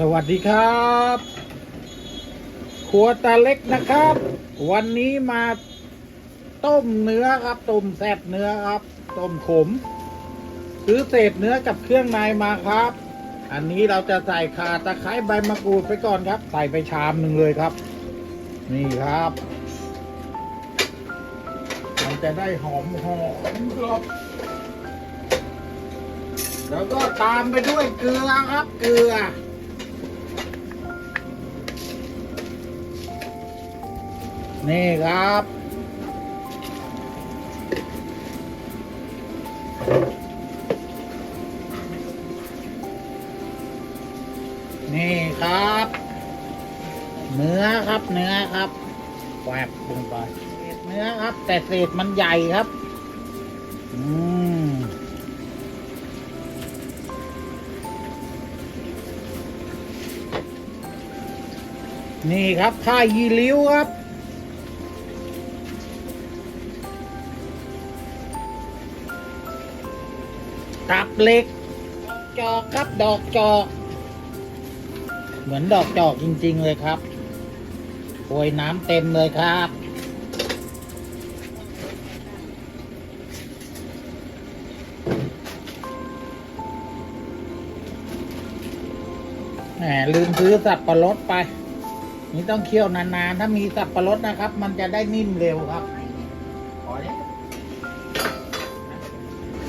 สวัสดีครับ ครัวตาเล็กนะครับ วันนี้มาต้มเนื้อครับต้มแซ่บเนื้อครับต้มขมซื้อเศษเนื้อกับเครื่องในมาครับ อันนี้เราจะใส่ข่าตะไคร้ใบมะกรูดไปก่อนครับ ใส่ไปชามหนึ่งเลยครับ นี่ครับ มันจะได้หอมหอมครับแล้วก็ตามไปด้วยเกลือครับเกลือ นี่ครับ นี่ครับ เนื้อครับเนื้อครับแวบลงไปเศษเนื้อครับ แต่เศษมันใหญ่ครับ อืมนี่ครับข้ายีริ้วครับ เหล็กดอกจอกครับดอกจอก เหมือนดอกจอกจริง ๆ เลยครับโอยน้ำเต็มเลยครับ แหมลืมซื้อสับปะรดไป นี่ต้องเคี่ยวนานๆ ถ้ามีสับปะรดนะครับ มันจะได้นิ่มเร็วครับพอแล้ว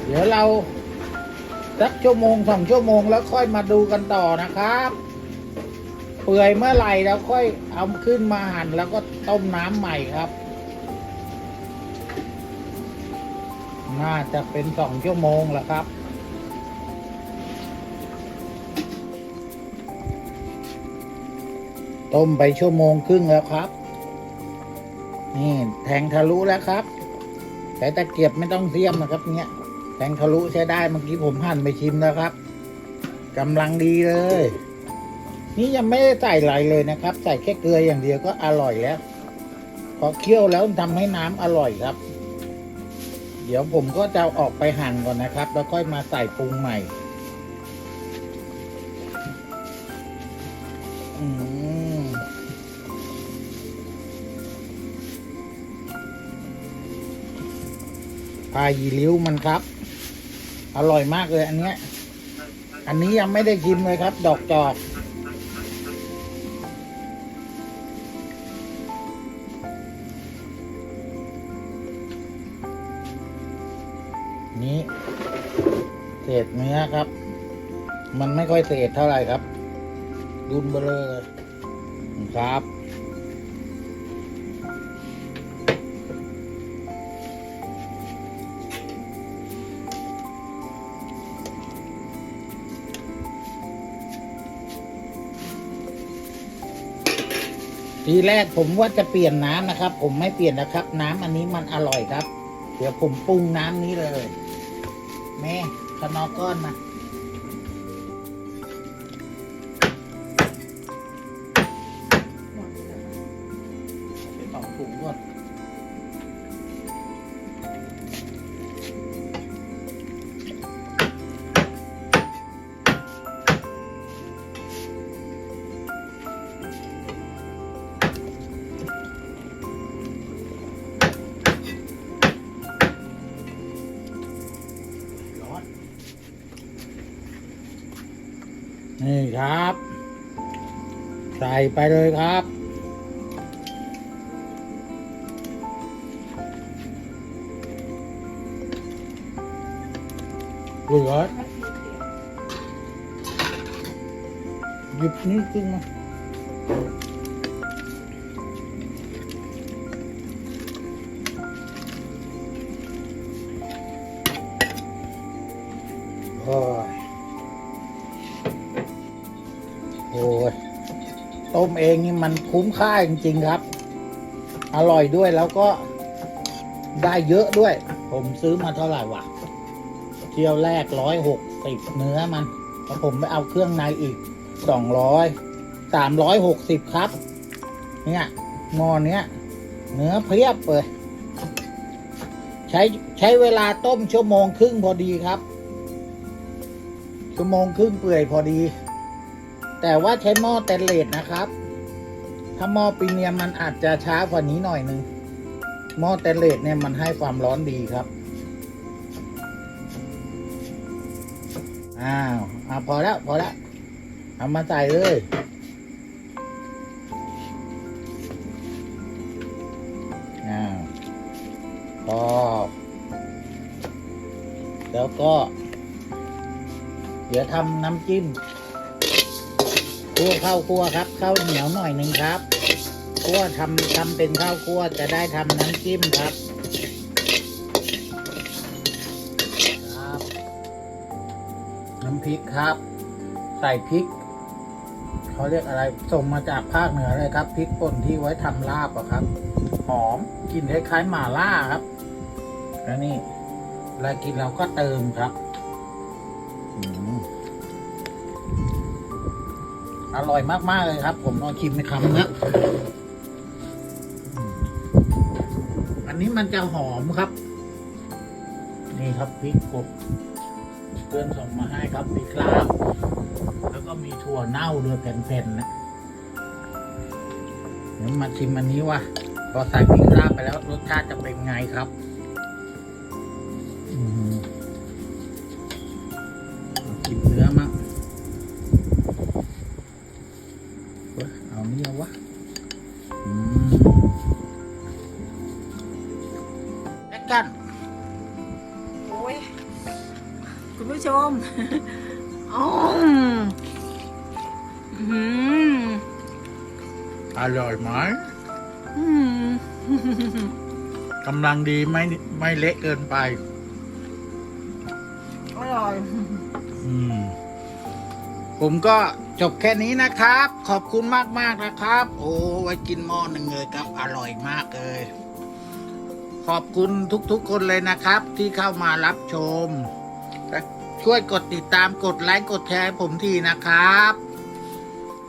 เดี๋ยวเรา สักชั่วโมงสองชั่วโมงแล้วค่อยมาดูกันต่อนะครับ เปื่อยเมื่อไหร่แล้วค่อยเอาขึ้นมาหั่นแล้วก็ต้มน้ำใหม่ครับน่าจะเป็นสองชั่วโมงแล้วครับ ต้มไปชั่วโมงครึ่งแล้วครับ นี่แทงทะลุแล้วครับใช้ตะเกียบไม่ต้องเสียมนะครับเนี่ย แทงทะลุใช้ได้เมื่อกี้ผมหั่นไปชิมแล้วครับกำลังดีเลย นี่ยังไม่ได้ใส่อะไรเลยนะครับ ใส่แค่เกลืออย่างเดียวก็อร่อยแล้วพอเคี่ยวแล้วทำให้น้ำอร่อยครับ เดี๋ยวผมก็จะอออกไปหั่นก่อนนะครับ แล้วค่อยมาใส่ปรุงใหม่ อืม ลายีริ้วมันครับ อร่อยมากเลยอันเนี้ย อันนี้ยังไม่ได้ชิมเลยครับ ดอกจอกนี้เศษเนื้อครับ มันไม่ค่อยเศษเท่าไหร่ครับ ดุนเบลอเลยครับ ทีแรกผมว่าจะเปลี่ยนน้ำนะครับ ผมไม่เปลี่ยนนะครับ น้ำอันนี้มันอร่อยครับ เดี๋ยวผมปรุงน้ำนี้เลย แม่ขนอก้อนมา ครับ ใส่ไปเลยครับเหลือหยิ ต้มเองนี่มันคุ้มค่าจริงๆครับ อร่อยด้วยแล้วก็ได้เยอะด้วย ผมซื้อมาเท่าไหร่วะเที่ยวแรกร้อยหกสิบเนื้อมันแล้วผมไปเอาเครื่องในอีกสองร้อยสามร้อยหกสิบครับ เนี่ยหมอเนี้ยเนื้อเพียบเลยใช้ใช้เวลาต้มชั่วโมงครึ่งพอดีครับ ชั่วโมงครึ่งเปื่อยพอดี แต่ว่าใช้หม้อเตนเลสนะครับ ถ้าหม้อปีเนียมมันอาจจะช้ากว่านี้หน่อยนึงหม้อเตนเลสเนี่ยมันให้ความร้อนดีครับอ้าวอ่าพอแล้วพอแล้วเอามาใส่เลยอ้าวพอแล้วก็ เดี๋ยวทำน้ำจิ้ม คั่วข้าวคั่วครับข้าวเหนียวหน่อยหนึ่งครับคั่วทำทำเป็นข้าวคั่วจะได้ทำน้ำจิ้มครับครับน้ำพริกครับ ใส่พริกเขาเรียกอะไรส่งมาจากภาคเหนือเลยครับพริกป่นที่ไว้ทำลาบอะครับ หอมกลิ่นคล้ายๆหม่าล่าครับแล้วนี่เวลากินเราก็เติมครับ อืม อร่อยมาก ๆ เลยครับ ผมลองชิมในคำนะอืมอันนี้มันจะหอมครับ นี่ครับพริกกบเพื่อนส่งมาให้ครับพริกลาบแล้วก็มีถั่วเน่าด้วยแผ่นๆนะเดี๋ยวมาชิมอันนี้ว่าพอใส่พริกลาบไปแล้วรสชาติจะเป็นไงครับ กัน โอ้ย คุณผู้ชมอ๋ออืมอร่อยไหมอืมกำลังดีไม่ไม่เละเกินไป อร่อย อืม ผมก็จบแค่นี้นะครับ ขอบคุณมากมากๆนะครับ โอ้ไว้กินหม้อหนึ่งเลยครับ อร่อยมากเลย ขอบคุณทุกๆคนเลยนะครับ ที่เข้ามารับชม ช่วยกดติดตามกดไลค์กดแชร์ผมทีนะครับ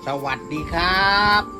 สวัสดีครับ